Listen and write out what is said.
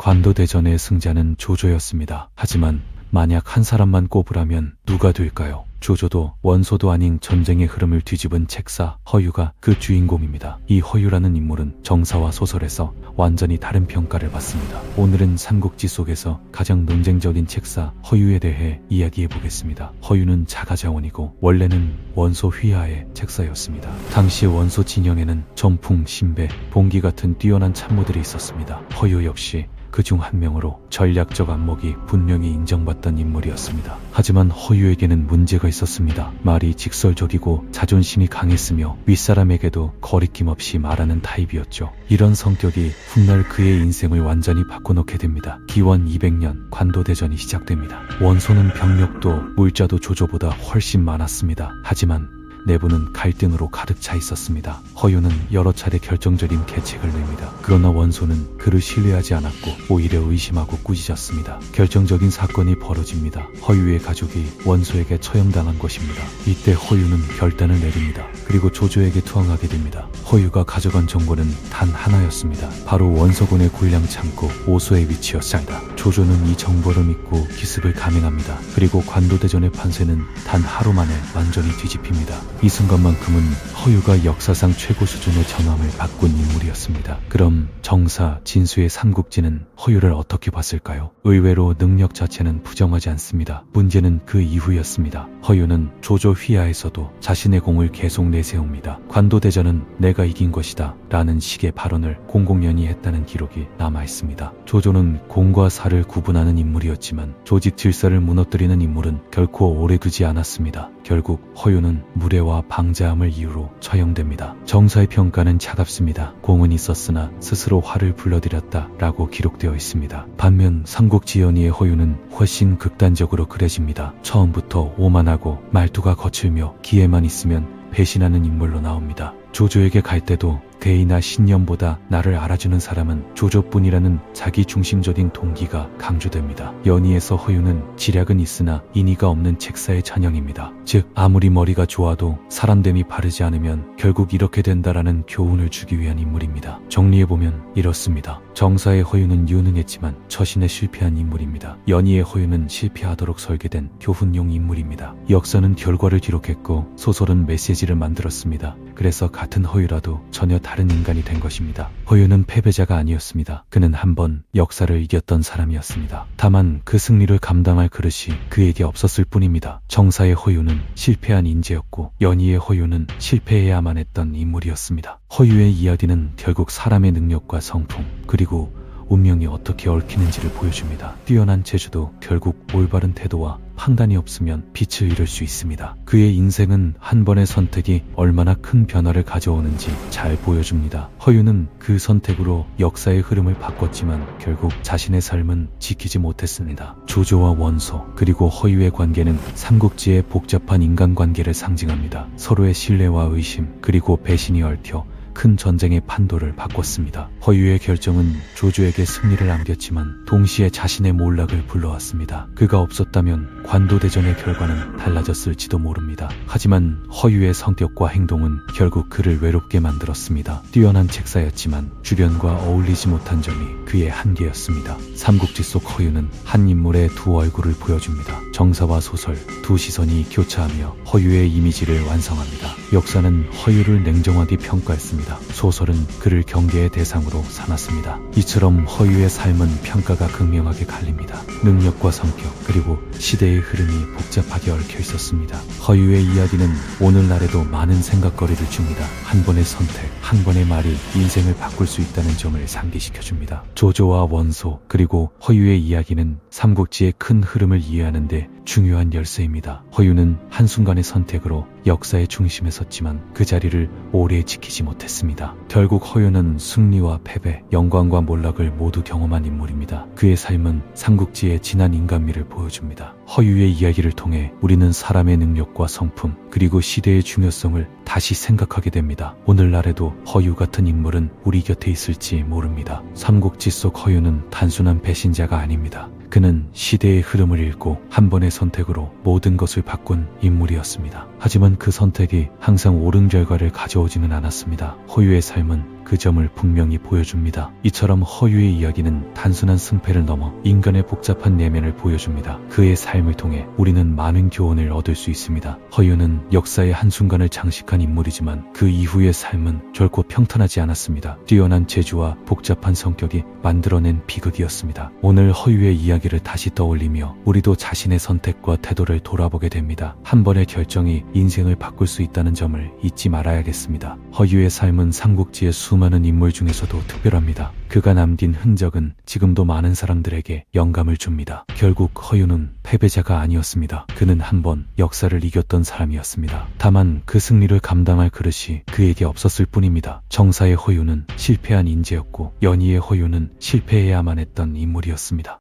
관도대전의 승자는 조조였습니다. 하지만 만약 한 사람만 꼽으라면 누가 될까요? 조조도 원소도 아닌 전쟁의 흐름을 뒤집은 책사 허유가 그 주인공입니다. 이 허유라는 인물은 정사와 소설에서 완전히 다른 평가를 받습니다. 오늘은 삼국지 속에서 가장 논쟁적인 책사 허유에 대해 이야기해 보겠습니다. 허유는 자가자원이고 원래는 원소 휘하의 책사였습니다. 당시 원소 진영에는 전풍, 신배, 봉기 같은 뛰어난 참모들이 있었습니다. 허유 역시 그중 한 명으로 전략적 안목이 분명히 인정받던 인물이었습니다. 하지만 허유에게는 문제가 있었습니다. 말이 직설적이고 자존심이 강했으며 윗사람에게도 거리낌 없이 말하는 타입이었죠. 이런 성격이 훗날 그의 인생을 완전히 바꿔놓게 됩니다. 기원 200년 관도대전이 시작됩니다. 원소는 병력도 물자도 조조보다 훨씬 많았습니다. 하지만 내부는 갈등으로 가득 차 있었습니다. 허유는 여러 차례 결정적인 계책을 냅니다. 그러나 원소는 그를 신뢰하지 않았고 오히려 의심하고 꾸짖었습니다. 결정적인 사건이 벌어집니다. 허유의 가족이 원소에게 처형당한 것입니다. 이때 허유는 결단을 내립니다. 그리고 조조에게 투항하게 됩니다. 허유가 가져간 정보는 단 하나였습니다. 바로 원서군의 군량 창고 오소의 위치였습니다. 조조는 이 정보를 믿고 기습을 감행합니다. 그리고 관도대전의 판세는 단 하루 만에 완전히 뒤집힙니다. 이 순간만큼은 허유가 역사상 최고 수준의 전함을 바꾼 인물이었습니다. 그럼 정사, 진수의 삼국지는 허유를 어떻게 봤을까요? 의외로 능력 자체는 부정하지 않습니다. 문제는 그 이후였습니다. 허유는 조조 휘하에서도 자신의 공을 계속 내세웁니다. 관도대전은 내가 이긴 것이다 라는 식의 발언을 공공연히 했다는 기록이 남아 있습니다. 조조는 공과 사를 구분하는 인물이었지만 조직 질서를 무너뜨리는 인물은 결코 오래 두지 않았습니다. 결국 허유는 무례와 방자함을 이유로 처형됩니다. 정사의 평가는 차갑습니다. 공은 있었으나 스스로 화를 불러들였다 라고 기록되어 있습니다. 반면 삼국지연의의 허유는 훨씬 극단적으로 그려집니다. 처음부터 오만하고 말투가 거칠며 기회만 있으면 배신하는 인물로 나옵니다. 조조에게 갈 때도 대의나 신념보다 나를 알아주는 사람은 조조뿐이라는 자기 중심적인 동기가 강조됩니다. 연희에서 허유는 지략은 있으나 인의가 없는 책사의 찬영입니다. 즉 아무리 머리가 좋아도 사람됨이 바르지 않으면 결국 이렇게 된다라는 교훈을 주기 위한 인물입니다. 정리해보면 이렇습니다. 정사의 허유는 유능했지만 처신에 실패한 인물입니다. 연희의 허유는 실패하도록 설계된 교훈용 인물입니다. 역사는 결과를 기록했고 소설은 메시지를 만들었습니다. 그래서 같은 허유라도 전혀 다른 인간이 된 것입니다. 허유는 패배자가 아니었습니다. 그는 한번 역사를 이겼던 사람이었습니다. 다만 그 승리를 감당할 그릇이 그에게 없었을 뿐입니다. 정사의 허유는 실패한 인재였고 연희의 허유는 실패해야만 했던 인물이었습니다. 허유의 이야기는 결국 사람의 능력과 성품 그리고 운명이 어떻게 얽히는지를 보여줍니다. 뛰어난 재주도 결국 올바른 태도와 판단이 없으면 빛을 잃을 수 있습니다. 그의 인생은 한 번의 선택이 얼마나 큰 변화를 가져오는지 잘 보여줍니다. 허유는 그 선택으로 역사의 흐름을 바꿨지만 결국 자신의 삶은 지키지 못했습니다. 조조와 원소 그리고 허유의 관계는 삼국지의 복잡한 인간관계를 상징합니다. 서로의 신뢰와 의심 그리고 배신이 얽혀 큰 전쟁의 판도를 바꿨습니다. 허유의 결정은 조조에게 승리를 안겼지만 동시에 자신의 몰락을 불러왔습니다. 그가 없었다면 관도대전의 결과는 달라졌을지도 모릅니다. 하지만 허유의 성격과 행동은 결국 그를 외롭게 만들었습니다. 뛰어난 책사였지만 주변과 어울리지 못한 점이 그의 한계였습니다. 삼국지 속 허유는 한 인물의 두 얼굴을 보여줍니다. 정사와 소설 두 시선이 교차하며 허유의 이미지를 완성합니다. 역사는 허유를 냉정하게 평가했습니다. 소설은 그를 경계의 대상으로 삼았습니다. 이처럼 허유의 삶은 평가가 극명하게 갈립니다. 능력과 성격 그리고 시대의 흐름이 복잡하게 얽혀 있었습니다. 허유의 이야기는 오늘날에도 많은 생각거리를 줍니다. 한 번의 선택, 한 번의 말이 인생을 바꿀 수 있다는 점을 상기시켜줍니다. 조조와 원소 그리고 허유의 이야기는 삼국지의 큰 흐름을 이해하는데 중요한 열쇠입니다. 허유는 한순간의 선택으로 역사의 중심에 섰지만 그 자리를 오래 지키지 못했습니다. 결국 허유는 승리와 패배, 영광과 몰락을 모두 경험한 인물입니다. 그의 삶은 삼국지의 진한 인간미를 보여줍니다. 허유의 이야기를 통해 우리는 사람의 능력과 성품, 그리고 시대의 중요성을 다시 생각하게 됩니다. 오늘날에도 허유 같은 인물은 우리 곁에 있을지 모릅니다. 삼국지 속 허유는 단순한 배신자가 아닙니다. 그는 시대의 흐름을 읽고 한 번의 선택으로 모든 것을 바꾼 인물이었습니다. 하지만 그 선택이 항상 옳은 결과를 가져오지는 않았습니다. 허유의 삶은 그 점을 분명히 보여줍니다. 이처럼 허유의 이야기는 단순한 승패를 넘어 인간의 복잡한 내면을 보여줍니다. 그의 삶을 통해 우리는 많은 교훈을 얻을 수 있습니다. 허유는 역사의 한순간을 장식한 인물이지만 그 이후의 삶은 결코 평탄하지 않았습니다. 뛰어난 재주와 복잡한 성격이 만들어낸 비극이었습니다. 오늘 허유의 이야기를 다시 떠올리며 우리도 자신의 선택과 태도를 돌아보게 됩니다. 한 번의 결정이 인생을 바꿀 수 있다는 점을 잊지 말아야겠습니다. 허유의 삶은 삼국지의 수많은 인물 중에서도 특별합니다. 그가 남긴 흔적은 지금도 많은 사람들에게 영감을 줍니다. 결국 허유는 패배자가 아니었습니다. 그는 한 번 역사를 이겼던 사람이었습니다. 다만 그 승리를 감당할 그릇이 그에게 없었을 뿐입니다. 정사의 허유는 실패한 인재였고 연희의 허유는 실패해야만 했던 인물이었습니다.